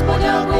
Господя.